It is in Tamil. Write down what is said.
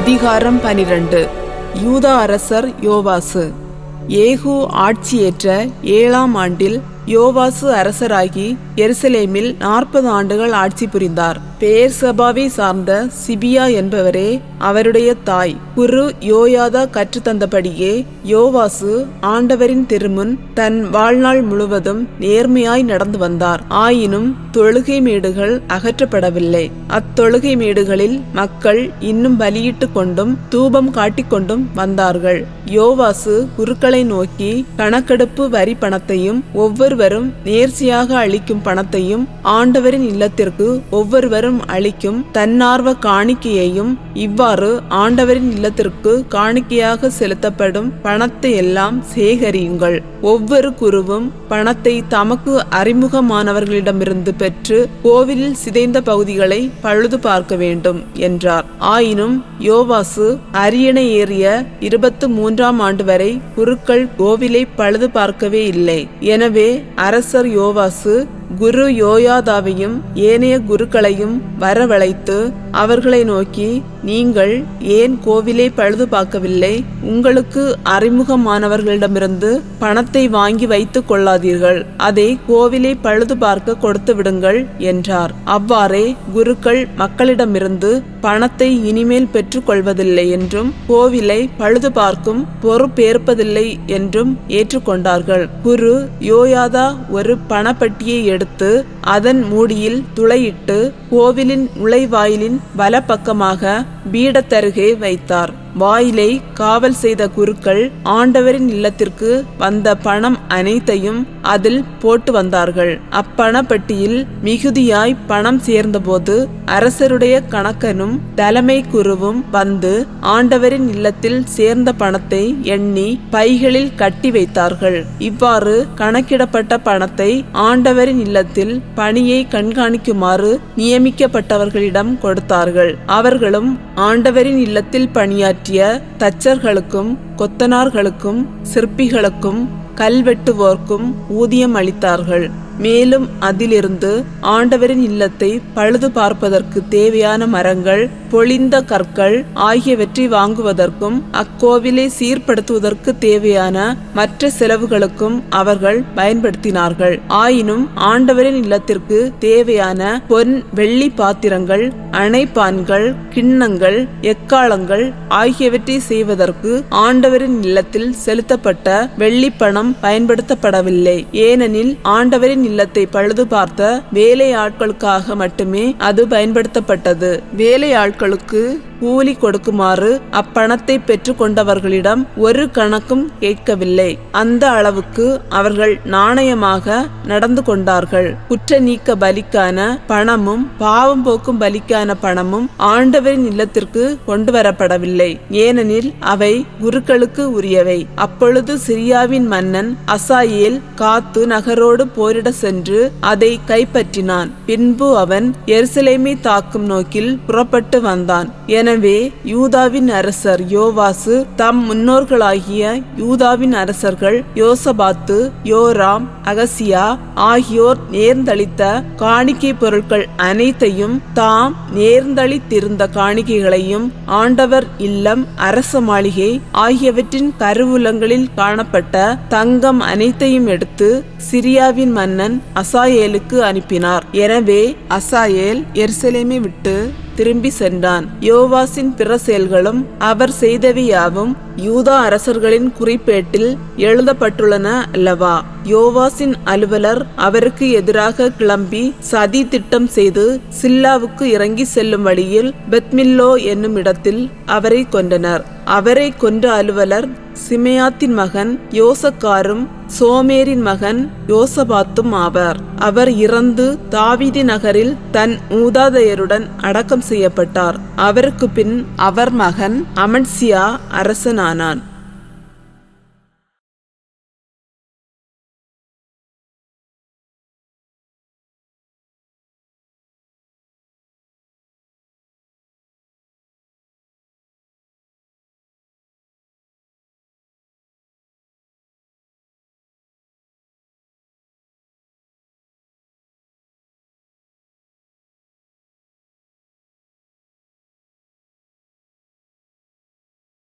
அதிகாரம் பனிரெண்டு. யூதா அரசர் யோவாசு. ஏகு ஆட்சியேற்ற ஏழாம் ஆண்டில் யோவாசு அரசராகி எருசலேமில் நாற்பது ஆண்டுகள் ஆட்சி புரிந்தார். பேர் சபாவை சார்ந்த சிபியா என்பவரே அவருடைய தாய். குரு யோயாதா கற்றுத்தந்தபடியே யோவாசு ஆண்டவரின் திருமுன் தன் வாழ்நாள் முழுவதும் நேர்மையாய் நடந்து வந்தார். ஆயினும் தொழுகை மேடுகள் அகற்றப்படவில்லை. அத்தொழுகை மேடுகளில் மக்கள் இன்னும் பலியிட்டு கொண்டும் தூபம் காட்டிக்கொண்டும் வந்தார்கள். யோவாசு குருக்களை நோக்கி கணக்கெடுப்பு வரி பணத்தையும் ஒவ்வொரு ஒவ்வொருவரும் நேர்ச்சியாக அளிக்கும் பணத்தையும் ஆண்டவரின் இல்லத்திற்கு ஒவ்வொருவரும் அளிக்கும் தன்னார்வ காணிக்கையையும் இவ்வாறு ஆண்டவரின் இல்லத்திற்கு காணிக்கையாக செலுத்தப்படும் பணத்தை எல்லாம் சேகரியுங்கள். ஒவ்வொரு குருவும் பணத்தை தமக்கு அறிமுகமானவர்களிடமிருந்து பெற்று கோவிலில் சிதைந்த பகுதிகளை பழுது பார்க்க வேண்டும் என்றார். ஆயினும் யோவாசு அரியணை ஏறிய இருபத்து மூன்றாம் ஆண்டு வரை குருக்கள் கோவிலை பழுது பார்க்கவே இல்லை. எனவே அரசர் யோவாசு குரு யோயாதாவையும் ஏனைய குருக்களையும் வரவழைத்து அவர்களை நோக்கி நீங்கள் ஏன் கோவிலை பழுது பார்க்கவில்லை? உங்களுக்கு அறிமுகமானவர்களிடமிருந்து பணத்தை வாங்கி வைத்துக் கொள்ளாதீர்கள். அதை கோவிலை பழுது பார்க்க கொடுத்து விடுங்கள் என்றார். அவ்வாறே குருக்கள் மக்களிடமிருந்து பணத்தை இனிமேல் பெற்றுக்கொள்வதில்லை என்றும் கோவிலை பழுது பார்க்கும் பொறுப்பேற்பதில்லை என்றும் ஏற்றுக்கொண்டார்கள். குரு யோயாதா ஒரு பணப்பட்டியை எடுத்து அதன் மூடியில் துளையிட்டு கோவிலின் நுழைவாயிலின் வலப்பக்கமாக பீடத்தருகே வைத்தார். வாயிலை காவல் செய்த குருக்கள் ஆண்டவரின் இல்லத்திற்கு வந்த பணம் அனைத்தையும் அதில் போட்டு வந்தார்கள். அப்பணப்பட்டியில் மிகுதியாய் பணம் சேர்ந்தபோது அரசருடைய கணக்கனும் தலைமை குருவும் வந்து ஆண்டவரின் இல்லத்தில் சேர்ந்த பணத்தை எண்ணி பைகளில் கட்டி வைத்தார்கள். இவ்வாறு கணக்கிடப்பட்ட பணத்தை ஆண்டவரின் இல்லத்தில் பணியை கண்காணிக்குமாறு நியமிக்கப்பட்டவர்களிடம் கொடுத்தார்கள். அவர்களும் ஆண்டவரின் இல்லத்தில் பணியாற்றி பற்றிய தச்சர்களுக்கும் கொத்தனார்களுக்கும் சிற்பிகளுக்கும் கல்வெட்டுவோர்க்கும் ஊதியம் அளித்தார்கள். மேலும் அதிலிருந்து ஆண்டவரின் இல்லத்தை பழுது பார்ப்பதற்கு தேவையான மரங்கள் பொழிந்த கற்கள் ஆகியவற்றை வாங்குவதற்கும் அக்கோவிலை சீர்படுத்துவதற்கு தேவையான மற்ற செலவுகளுக்கும் அவர்கள் பயன்படுத்தினார்கள். ஆயினும் ஆண்டவரின் இல்லத்திற்கு தேவையான பொன் வெள்ளி பாத்திரங்கள் அணைப்பான்கள் கிண்ணங்கள் எக்காலங்கள் ஆகியவற்றை செய்வதற்கு ஆண்டவரின் இல்லத்தில் செலுத்தப்பட்ட வெள்ளிப்பணம் பயன்படுத்தப்படவில்லை. ஏனெனில் ஆண்டவரின் இல்லத்தை பழுது பார்த்த வேலை ஆட்களுக்காக மட்டுமே அது பயன்படுத்தப்பட்டது. வேலை ஆட்களுக்கு கூலி கொடுக்குமாறு அப்பணத்தை பெற்றுக்கொண்டவர்களிடம் ஒரு கணக்கும் கேட்கவில்லை. அந்த அளவுக்கு அவர்கள் நாணயமாக நடந்து கொண்டார்கள். குற்ற நீக்க பலிக்கான பணமும் பாவம் போக்கும் பலிக்கான பணமும் ஆண்டவரின் இல்லத்திற்கு கொண்டு வரப்படவில்லை ஏனெனில் அவை குருக்களுக்கு உரியவை. அப்பொழுது சிரியாவின் மன்னன் அசாயேல் காத்து நகரோடு போரிட சென்று அதை கைப்பற்றினான். பின்பு அவன் எருசலேமை தாக்கும் நோக்கில் புறப்பட்டு வந்தான். எனவே யூதாவின் அரசர் யோவாசு தம் முன்னோர்களாகிய யூதாவின் அரசர்கள் யோசபாத்து யோராம் அகசியா ஆகியோர் நேர்ந்தளித்த காணிக்கை பொருட்கள் அனைத்தையும் தாம் நேர்ந்தளித்திருந்த காணிக்கைகளையும் ஆண்டவர் இல்லம் அரச மாளிகை ஆகியவற்றின் கருவூலங்களில் காணப்பட்ட தங்கம் அனைத்தையும் எடுத்து சிரியாவின் மன்னன் அசாயேலுக்கு அனுப்பினார். எனவே அசாயேல் எருசலேமை விட்டு திரும்பி சென்றான். யோவாசின் பிற செயல்களும் அவர் செய்தவையாவும் யூதா அரசர்களின் குறிப்பேட்டில் எழுதப்பட்டுள்ளன அல்லவா? யோவாசின் அலுவலர் அவருக்கு எதிராக கிளம்பி சதி திட்டம் செய்து சில்லாவுக்கு இறங்கி செல்லும் வழியில் பெத்மில்லோ என்னும் இடத்தில் அவரை கொண்டனர் அவரை கொன்ற அலுவலர் சிமையாத்தின் மகன் யோசக்காரும் சோமேரின் மகன் யோசபாத்தும் ஆவார். அவர் இறந்து தாவீதி நகரில் தன் மூதாதையருடன் அடக்கம் செய்யப்பட்டார். அவருக்கு பின் அவர் மகன் அமன்சியா அரசனானான்